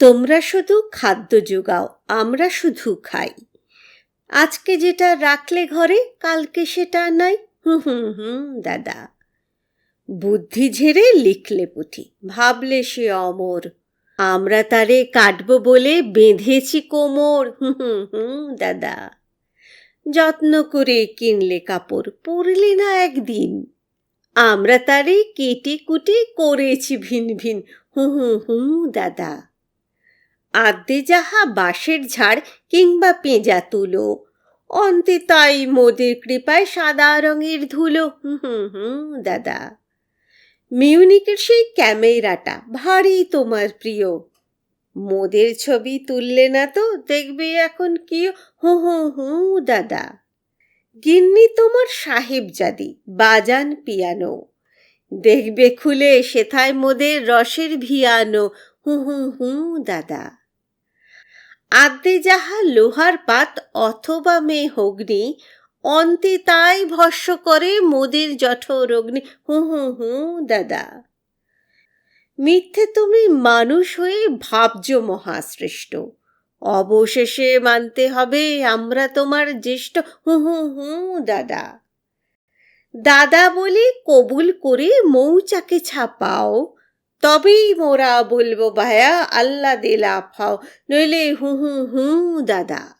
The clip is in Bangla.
তোমরা শুধু খাদ্য যোগাও, আমরা শুধু খাই। আজকে যেটা রাখলে ঘরে, কালকে সেটা নাই। হুম হুম হুম দাদা। বুদ্ধি ঝেড়ে লিখলে পুঁথি, ভাবলে সে অমর। আমরা তারে কাটবো বলে বেঁধেছি কোমর। হুম হুম হুম দাদা। যত্ন করে কিনলে কাপড়, পরলে না একদিন। আমরা তারে কেটে কুটে করেছি ভিন ভিন। হু হু হু, দাদা। আদ্যে যাহা বাঁশের ঝাড় কিংবা পেঁজা তুলো। অন্তে তাই মোদের কৃপায় সাদা রঙের ধুলো। হুম হুম দাদা। মিউনিকের সেই ক্যামেরাটা ভারী তোমার প্রিয়। মোদের ছবি তুললে না তো দেখবে এখন কি? হু হু হু, দাদা। গিন্নি তোমার সাহেবজাদি, বাজান পিয়ানো। দেখবে খুলে সেথায় মোদের রসের ভিয়ানো। হু হু হু, দাদা। আদ্যে যাহা লোহার পাত অথবা মে হগ্নি অন্তে তাই ভস্য করে মোদের জঠর অগ্নি। হু হু হু, দাদা। মিথ্যে তুমি মানুষ হয়ে ভাবজ মহাশ্রেষ্ঠ। অবশেষে মানতে হবে আমরা তোমার জ্যেষ্ঠ। হু হু হু, দাদা। দাদা বলে কবুল করে মৌচাকে ছাপাও। তবেই মোরা বলব ভায়া আল্লাহ দিলা ফাও নইলে হু হু হু দাদা।